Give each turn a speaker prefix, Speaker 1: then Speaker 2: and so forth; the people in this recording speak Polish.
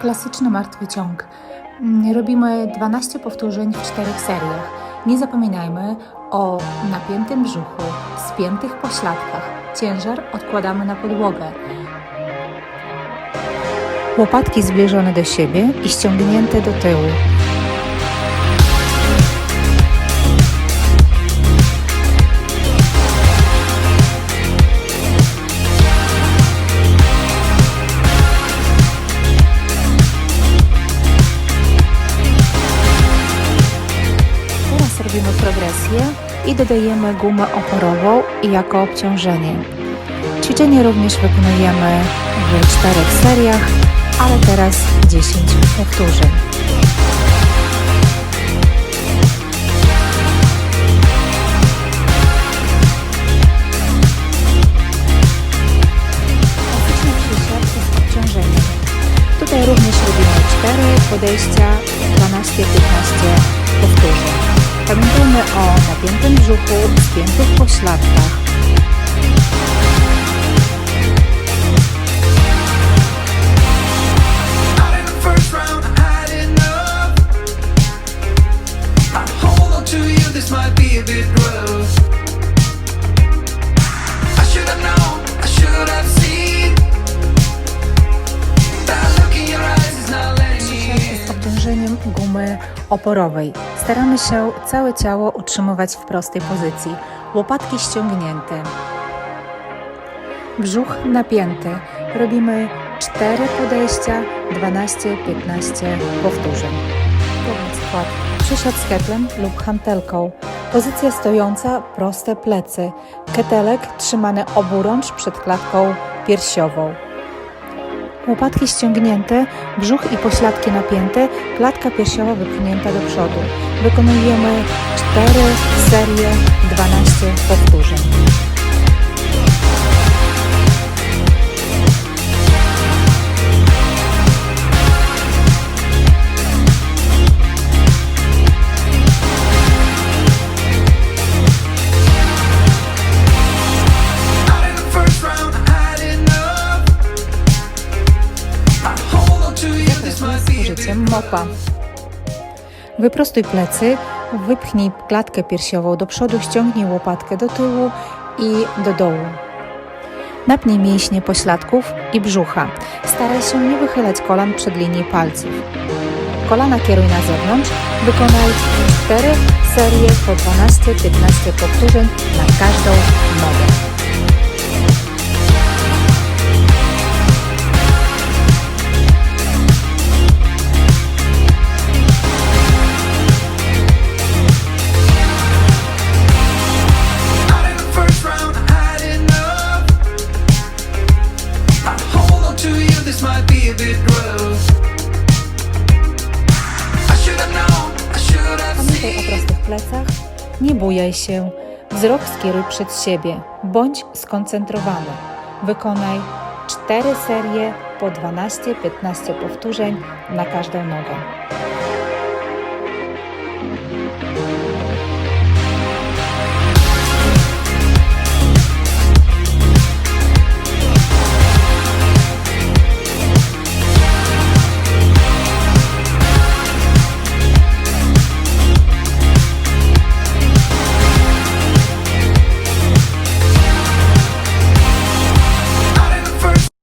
Speaker 1: Klasyczny martwy ciąg. Mm, Robimy 12 powtórzeń w czterech seriach. Nie zapominajmy o napiętym brzuchu, spiętych pośladkach. Ciężar odkładamy na podłogę. Łopatki zbliżone do siebie i ściągnięte do tyłu. Progresję i dodajemy gumę oporową jako obciążenie. Ćwiczenie również wykonujemy w czterech seriach, ale teraz 10 powtórzeń. Tutaj również robimy 4 podejścia, 12-15 powtórzeń. Pamiętajmy o napiętym brzuchu, spiętych pośladkach.
Speaker 2: Might be a bit.
Speaker 1: Gumy oporowej. Staramy się całe ciało utrzymywać w prostej pozycji. Łopatki ściągnięte. Brzuch napięty. Robimy 4 podejścia, 12-15 powtórzeń. Przysiad z ketlem lub hantelką. Pozycja stojąca, proste plecy. Ketelek trzymany oburącz przed klatką piersiową. Łopatki ściągnięte, brzuch i pośladki napięte, klatka piersiowa wypchnięta do przodu. Wykonujemy 4 serie 12 powtórzeń. Z użyciem mopa. Wyprostuj plecy, wypchnij klatkę piersiową do przodu, ściągnij łopatkę do tyłu i do dołu. Napnij mięśnie pośladków i brzucha. Staraj się nie wychylać kolan przed linią palców. Kolana kieruj na zewnątrz. Wykonaj 4 serie po 12-15 powtórzeń na każdą nogę.
Speaker 2: This might be a bit rough. I should have known, I should have
Speaker 1: Pamiętaj o prostych plecach. Nie bujaj się. Wzrok skieruj przed siebie. Bądź skoncentrowany. Wykonaj 4 serie po 12-15 powtórzeń na każdą nogę.